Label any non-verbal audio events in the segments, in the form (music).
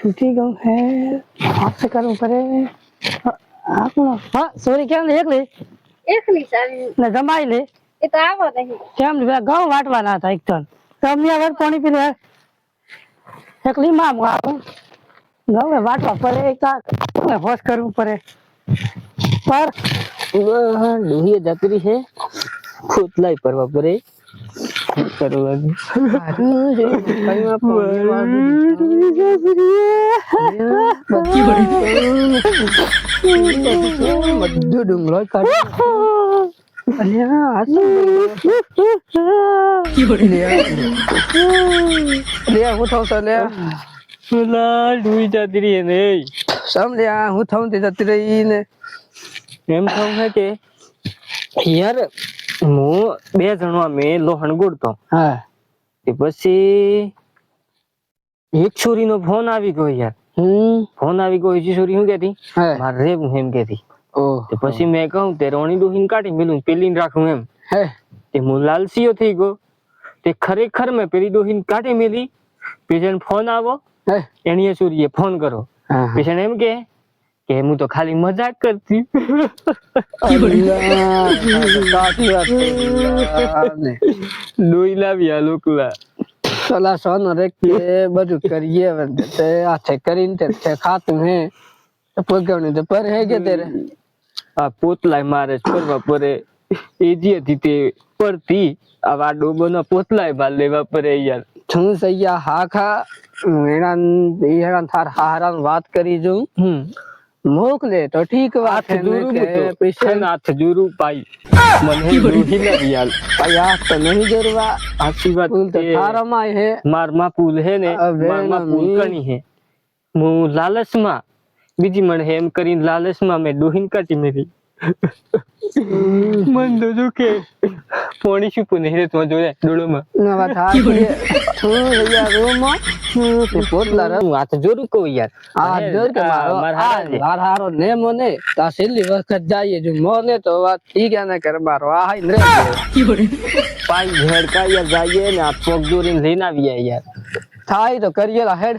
તૂટી ગયું હે હાથ કરવું પડે કોણ હા સોરી કેમ લે એકલી એકલી ચાલી ને જમાઈ લે એ તો આવો નહીં કેમ લે ઘઉં વાટવાના હતા એક ટન તમને હવે પાણી પી લે એકલી માં આવું ઘઉં વાટવા પડે એક તાર હોશ કરવું પડે પર ડોહીએ જતરી છે ખોતલાય પરવા Ntar lagi. Aduh, jadi makanya panggil lagi. Medu dong loh kan. Iya, asal. Iya, aku tahu soalnya. Sulah, duit jadi ini. Sam dia, aku tahu dia jadi ini. Em tahu nggak sih? Iya, હું બે જણો અમે લોહણ ગોળતો. હા. તે પછી એક છોરીનો phone આવી ગયો યાર. હમ. ફોન આવી ગયો બીજી છોરી શું કેતી મારે રેવું એમ કેતી ઓ. તે પછી મેં કહું તે રોણી ડોહીન કાઢી મેલું પેલી રાખું એમ. હે. તે હું લાલસીયો થઈ ગયો. તે ખરેખર મેં પેલી ડોહીન કાઢી મેલી. પછી એને ફોન આવો. એણીએ છોરીએ ફોન કરો હા એમ કે કે હું તો ખાલી મજાક કરતી. દોઈ સાચી વાત છે. ને. ડોઈ લાવી આ લોકલા. સલા સોન રે કે બધું કરીએ તે હાથે કરીને તે છે ખાતું હે. તો પગવણી તો પર હે કે તેરે. આ પોતલાય મારે છોડવા પરે પડે. એ જે હતી તે પડતી. આવા ડોબોના પોતલાય ભાલ લેવા પડે યાર. છું સૈયા હા ખા. હેરાન હેરાન થાર હારાન વાત કરી જોઉં. હમ. મોકલે તો ઠીક વાત હાથ છે કે પૈસા હાથ જોરું પાઈ. મને દોહી ન યાર. પૈયા તો નહીં જરવા આખી વાત પુલ તો છે. થારામાં હે. મારમાં પુલ હે ને મારમાં પુલ કણી હે. હું લાલચમાં. બીજી મને હે એમ કરીને લાલચમાં મેં ડોહીન કાઢી મેરી મન તો જો કે પોણી શું પુને? હે તો જોયા ડોળોમાં. નવા કે છું. સૈયા રૂમમાં? તે પોટલા રમ હું હાથ જોરું કો યાર. આ જોર કે મારો માર હારા ને મને. તા છેલ્લી વખત જાઈએ જો મોને તો વાત ઠીક ને કર મારો આ હાઈ ને પાઈ ઝડકા યાર જઈએ ને આ પગ દોરીને લઈને આવીએ યાર. થાય તો કરીએ હેડ.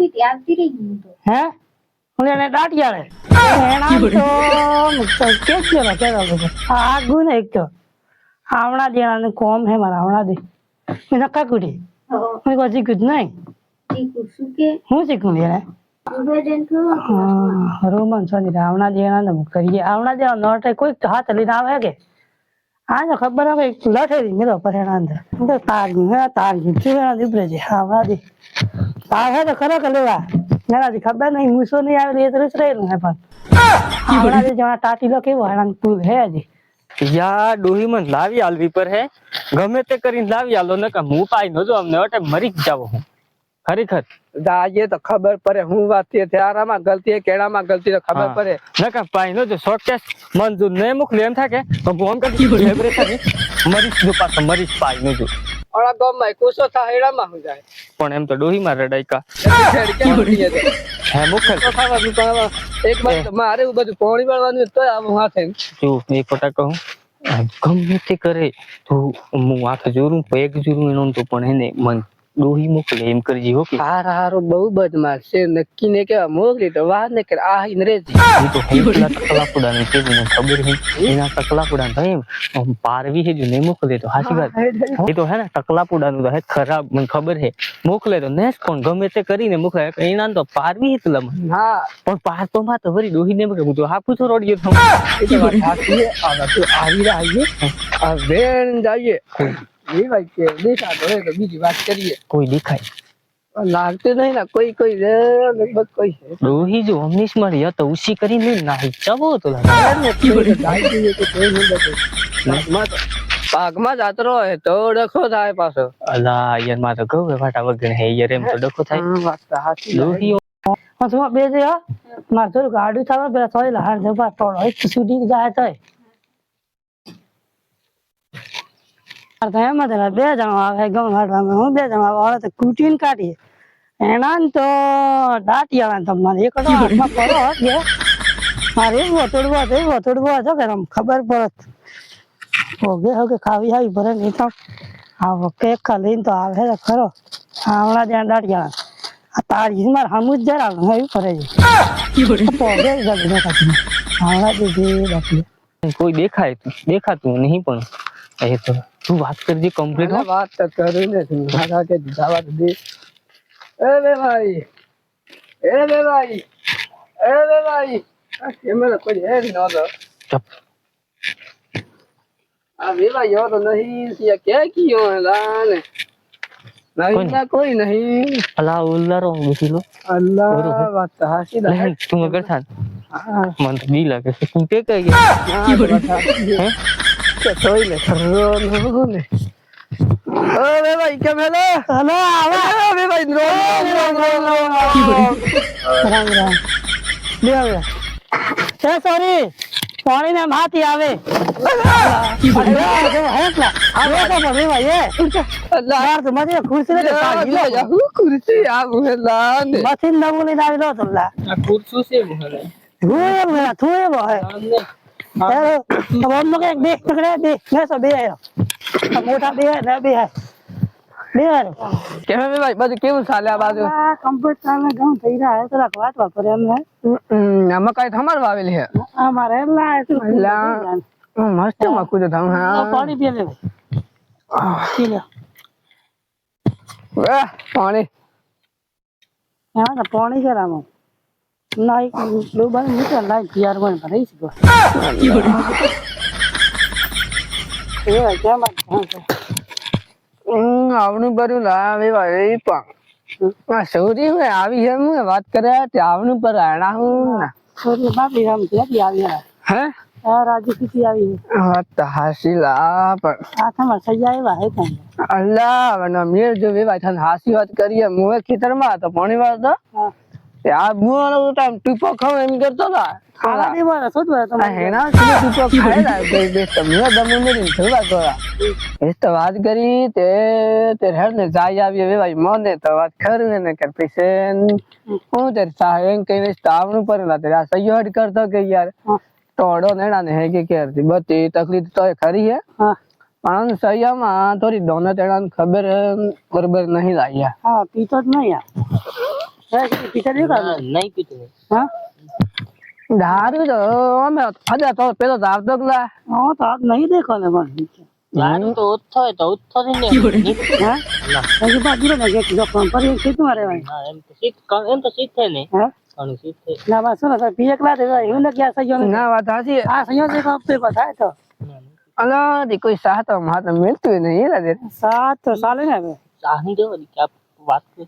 ઊંઘી હતી, આવતી રહી હું તો હે હું એને દાટિયાળે એના તો કે જ કેતો બધો આ આગું ને એક તો આવણા દેણાનું કોમ હે મારા આવણા દે મેં નક્કા કુટી હો, મેં કોઈ શીખ્યું જ નહીં શીખું શું કે હું શીખું લે નિવેદન કરો રોમન સોની આવણા દેણા ને કરીએ આવણા દેવા નોટે કોઈક તો હાથ લઈને આવે કે આ તો ખબર હવે લઠેરી મેળો પરેણા અંદર હું તો તાર ગયું હે તાર ગયું ચીવડા દીપડે છે આવડા દે તાર હે તો ખરો કે લેવા એનાથી ખબર નહીં મૂસો નહીં આવેલી એ તો રહેલું હે પણ આવડા દે જણા ટાટીલો કેવો હેરાન પુલ હે હજી યા ડોહી મને લાવી આલવી પર હે ગમે તે કરીને લાવી આલો ને કે હું પાઈ નો જો અમને અટે મરી જ જાવ હું ખરેખર આજે તો ખબર પડે હું વાત છે ત્યારામાં ગલતી હે કેળામાં ગલતી તો ખબર હા. પડે નકા પાઈ નો જો શોકેસ મન જો ને મોકલી એમ થાય કે તો ફોન કરી લેબરે કરી મરી જ જો પાછો મરી જ પાઈ નો જો ઓલા ગામમાં કુસો થા હેડામાં હું જાય પણ એમ તો ડોહી મારે તો? હે મુખર ખાવાનું એક મારે એવું બધું પોણી વાળવાનું તો આવું હાથે જો એક ફોટા કહું ગમે તે કરે તો હું હાથ જોરું એક જોરું એનું તો પણ એને મન ડોહી મોકલે એમ કરજી હો કે. હાર હારો બહુ બદમાશ છે. નક્કી ને કેવા મોકલી તો વાત ને કર. આ હિન રેજી તો કેટલા તકલા પુડા ને કેવું ખબર હે. એના તકલા પુડા તો એમ પારવી હે જો ને મોકલે તો. હાચી વાત. એ તો હે ને ટકલા પુડા નું તો હે ખરાબ મને ખબર હે. મોકલે તો. નેસ પણ ગમે તે કરીને મોકલે. એના તો પારવી હે તુલા હા. પણ પાર તો માં તો વરી દોહી ને મોકલે. હું તો હાપુ તો રોડ્યો તો. એ તો વાત સાચી આ તો આવી રહ્યા આ વેણ જઈએ. એ વાત કે દેખા તો હોય તો બીજી વાત કરીએ. કોઈ દેખાય. લાગતું નહીં ને કોઈ કોઈ રે લગભગ કોઈ છે. ડોહી જો હમનીશ મારી હતો ઉસી કરીને નાહી ચબો તો તો તો. પાકમાં તો- જાતરો હોય તો ડખો થાય પાછો. અલા યારમાં તો કહું ફાટા વગર હે યાર એમ તો ડખો થાય. હા, તો સાચી છે. ડોહી બે જે મારે થોડું ગાડું થાય પેલા થોડી લહાર જવા તો એક સુધી જાય તોય. બે જણા આવે ગમ હાડવામાં હું બે જણા આવે, તો કૂટીને કાઢીએ. એના તો દાટી તમને એક હાથમાં પડો કે મારે એવું વતોડવું હતું એવું કે ખબર પડત. હોગે હોગે ખાવી આવી ભરે નહીં તો. આ વખતે લઈને તો આવે તો ખરો. હમણાં ત્યાં દાટી આવે આ તારી મારે હમું જ જરા એવું કરે છે. પોગે જે કોઈ દેખાય દેખાતું નહીં પણ. એ તો તું વાત કરજે કમ્પ્લીટ મને વાત તો કરી ને મારા કે જવા દે એ બે ભાઈ એ બે ભાઈ એ બે ભાઈ આ કેમેરા કોઈ હે ન તો ચપ આ બે ભાઈ યો તો નહીં સિયા કે કિયો હે લાને નહીં ના કોઈ નહીં અલા ઉલ્લારો બેસી લો અલ્લાહ બરોબર. વાત તો હાસી લે, લાગે તું અગર થાન હા મને તો બી કે તોય ને ખરો નો ઓ બે ભાઈ કેમ હેલો હલો આવા આ બે ભાઈ નો રામ રામ બે આવે છે સોરી પાણી ને માથી આવે યાર તો મજે ખુરશી લો હું ખુરશી આવું હે લાને મશીન નવું લઈને આવી લો તમલા આ ખુરશું છે મને હું એમ હે તું એમ હે ચાલો તો બોલ નો એક બે પકડે બે ને સો બે આયો આ મોટા બે ને બે હે બે આયો કેમ બે ભાઈ બધું કેવું ચાલે આ બાજુ આ કમ્પ્યુટર ને ઘણું થઈ રહ્યા હે થોડાક વાત વાપરે એમ હે હમ, આમાં કઈ થમાર વાવેલી હે આ મારે એમ ના લા. હમ, મસ્ત મકુ તો થમ હા પાણી પી લે પી લે વાહ, પાણી હા તો પાણી છે રામો નાઈ ડૂબા મૂકે naik biar gue pada isi gue. Iya, હા હમ, આવનું ભર્યું લાવે ભાઈ પણ. આ સૌરી હું આવી એમ વાત કરે તે આવનું પર આણા હું ના. સોરી બાપી રામ ક્યાંથી આવી હે? હા રાજુ કીધી આવી? હા તો હાસી લા પણ. આ તમારે સજાય એવા હે ત્યાં અલ્લાહ મેર જો વેવાય થાને હાસી વાત કરીએ મુએ ખેતરમાં હતો પાણી વાળતો તે આ મુવાનો ટાઈમ ટૂપો ખાવ એમ કરતો હતા આવા દેવા શું જ તમે હેના સુધી ટૂપો ખાઈ બે બે તમને દમુ મેરી જોવા ગોળા એ તો વાત કરી તે તે હેડ ને જાય આવી વેવાય મને તો વાત ખરું ને કર પૈસે હું તે સાહેબ કહીને તાવનું પર ના તે આ સહયોગ કરતો કે યાર. તોડો નેડા ને હે કે કેરતી બધી તકલીફ તો ખરી હે. પણ સહયામાં થોડી દોને તેડાને ખબર બરોબર નહીં લાગ્યા. હા પીતો જ નહીં યાર. નહીં પીતું. હા? દારૂ તો અમે તો પેલો તો આવતો હા તો આજ નહીં દેખો ને પણ દારૂ તો ઓછો હોય તો ઓછો થઈ (laughs) ને હા? હજી બાજુ ને કે જો કંપની કીધું મારે ભાઈ એમ તો શીખ એમ તો શીખે ને. હા? ઘણું શીખે ના બસ ને પીએ કલા દે એવું ને ક્યાં સૈયો ના? વાત આ સૈયો જે કપતે થાય તો. અલા દી કોઈ સાથ માથ મિલતું નહીં સાત તો સાલે ને કે વાત કર.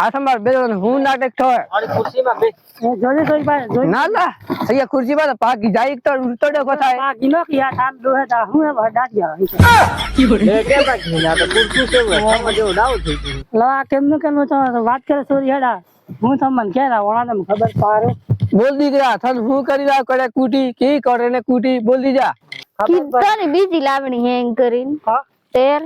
આવ દીકરા આવ આ બે દીકરા દેવાલ આ સંભાળ બે જણ હું નાટક થયો અને ખુરશીમાં બે એ જોજે સોરી પાસે જોઈ ના લા અહીંયા ખુરશી પર પાકી જાય તો ઉતડ્યો કોથાય આ ગિનો કે આ થામ દોહે તા હું એ વડાટ ગયા બે કેમ રાખી આ તો ખુરશું છે હવે જેવું ડાઉ થઈ ગયું લા કેમનું કેમનું તો વાત કરે સોરી હેડા હું તમને કે ના ઓણા ને ખબર પારે બોલ દીકરા થન હું કરી રહ્યા કરે કુટી કી કરે ને કુટી બોલ દીજા કીધો બીજી લાવણી હેંગ કરીને હા તેર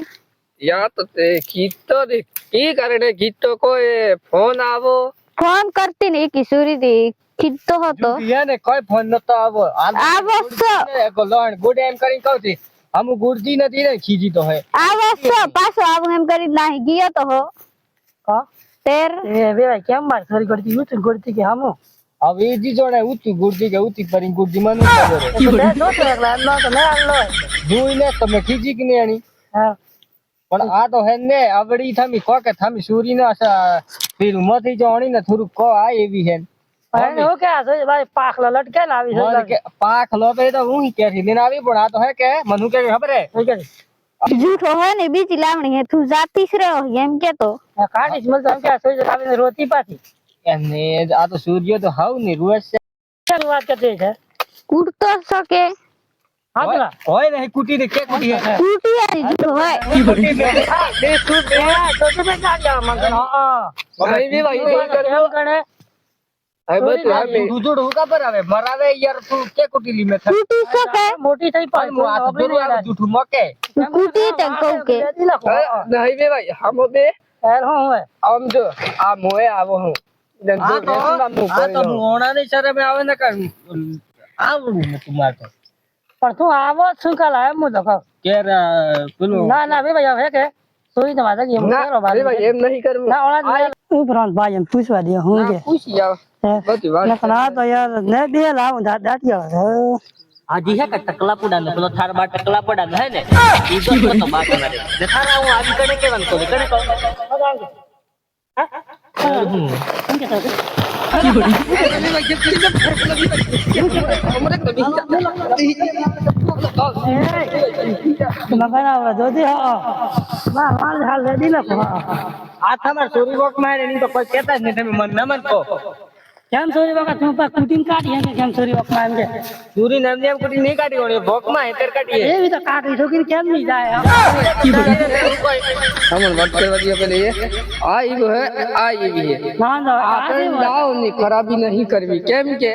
યા તો તે કીધતો દે કી કરે ને કીધતો કોઈ ફોન આવો ફોન કરતી ને એકી સુરી થી ખીચતો હતો ને કોઈ ફોન નતો આવો આવો છો લોન ગુડ એમ કરીને કહું છું હમ ગુડજી નથી ને ખીજી તો હે આવો છો પાછો આવું એમ કરી નાહી ગયો તો હો હા તેર એ બે કેમ માર સોરી કરતી હું તું કરતી કે હામો હવે એ જી જોડે ઉતી ગુડજી કે ઉતી કરીને ગુડજી મને ખબર હે તો બે દો તો એકલા એમ ના તો ના આલો જોઈને તમે ખીજી કે નહીં આની હા પણ આ તો હે ને આવડી થમી કો કે થમી સુરી ના ફીર મથી જોણી ને. થોડું કો આ એવી હે પાખલા લટકે તો હું ક્યાંથી લઈને આવી? પણ આ તો હે કે મનુ કે ખબર હે? જૂઠો હોય ને બીજી લાવણી હે તું જાતી જ રહ્યો એમ કેતો. આ જ મળતો એમ કે સોઈ આવીને રોતી પાછી. એને આ તો સૂર્ય તો હાવની રોજ છે. વાત કરતી છે? કૂટતો શકે. હા હોય ને કુટી ને કે કુટી હે કૂટી યાર જૂઠો હોય બે તું બે? તો તમે ના જાવ મને હા ભાઈ બે ભાઈ નહીં કરે એવું કરે. હવે બધું હવે દૂધુડ હું કા પર આવે મરાવે યાર તું કે કુટી લી મે થાય કૂટી શકે મોટી થઈ પણ હું હાથ ધોરું આવે જૂઠું મોકે. કૂટી તે કહું કે. નહીં બે ભાઈ હમો બે. આમ જો આ મોએ આવો હું. આ તો આ તો હું ઓણાની શરમે આવે ને કઈ આવડું તું મારતો. પણ તું આવો શું કાલ એમ હું દખો કેર પેલું ના ના બે ભાઈ હવે કે? સોઈ તમારે કે એમ કરો ભાઈ ભાઈ એમ નહીં કરવું. ના ઓળા ઉપરાંત ભાઈ એમ પૂછવા દે હું કે? પૂછી આવ. બધી વાત ના તો યાર ને બે લાવું દાંત દાંતિયા આજી હે કે ટકલા પડા ને પેલો થાર બા ટકલા પડા હે ને? ઈ તો (laughs) તો બાત મારે ને. થારા હું આવી કણે કેવાનું તો કણે કહો. હા? ના આ તમાર ચોરી વોક મારે તો કોઈ કેતા જ નહીં. તમે મને નમન કહો जमसोरी बाका तुम पा कुटिन काट हे जमसोरी बाका मान के दूरी नाम नेम कुटिन नहीं काटी गोड़ी भोक मा हेतर काटी ए भी तो काट ही ठोकिन केन नहीं जाए की बड़ी हमन वटके अपन ये आई गो है आई भी है मान दो आप लाओ नी खराबी नहीं करवी केम के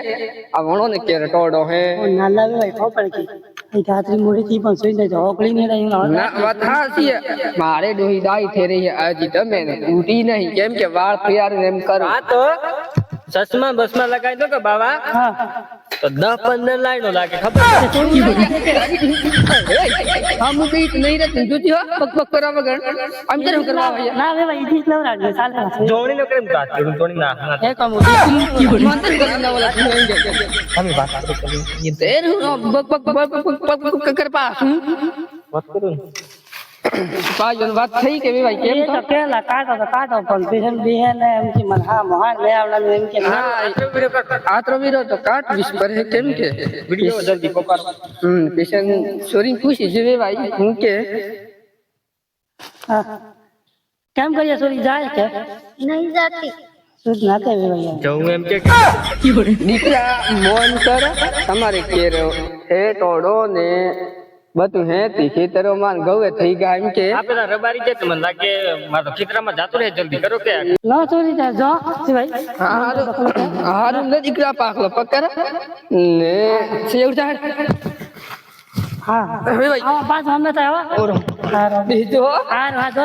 अब वणो ने के रटोड़ो है ना लग भाई फोपण की ई धात्री मुड़ी थी पण सोई ने झोकली ने रही ना वथा सी मारे दोही दाई थे रही आज दमे ने नहीं केम के वार तैयार रेम कर हाँ तो સસમા બસમા લગાવી દો કે બાવા તો દસ પંદર લાઈનો લાગે ખબર હા હું કઈ નહીં રે તું જોતી હો પગ પગ કરવા વગર આમ કેમ કરવા ભાઈ ના રે ભાઈ ઇથી લવ રાખ ચાલ જોણી નો કેમ વાત કરું જોણી ના ના એ કામ મત કરી ના બોલા તું નહીં જાય અમે વાત કરી એ તેર પગ પગ પગ પગ પગ કર પાસ વાત કરું પાજન વાત થઈ કે ભાઈ કેમ એ તો કેલા કાઢો તો કાઢો પણ બિહન બિહન એમ કે મને હા મોહન લે આવડા એમ કે ના આત્રો વીરો તો કાટ વિશ પર હે કેમ કે વિડિયો જલ્દી પકડ હમ પેશન સોરી ખુશી જેવે ભાઈ હું કે હા. કેમ કરીએ સોરી જાય કે નહીં જાતી સુધ ના તે ભાઈ જવું એમ કે દીકરા મોન કર તમારે કેરો હે ટોડો ને બધું હે તી ખેતરો માં ગવે થઈ ગયા એમ કે. આ પેલા રબારી છે મને લાગે મારે ખેતરામાં જાતું રહે જલ્દી કરો કે? ન ચોરી જાય જો જી ભાઈ હારું. નજીક ને દીકરા પાકલો પકર ને સેવ ચાડ હા. હવે ભાઈ. હા પાછો અમે તો આવો. ઓરો. હા બીજો હા. હા જો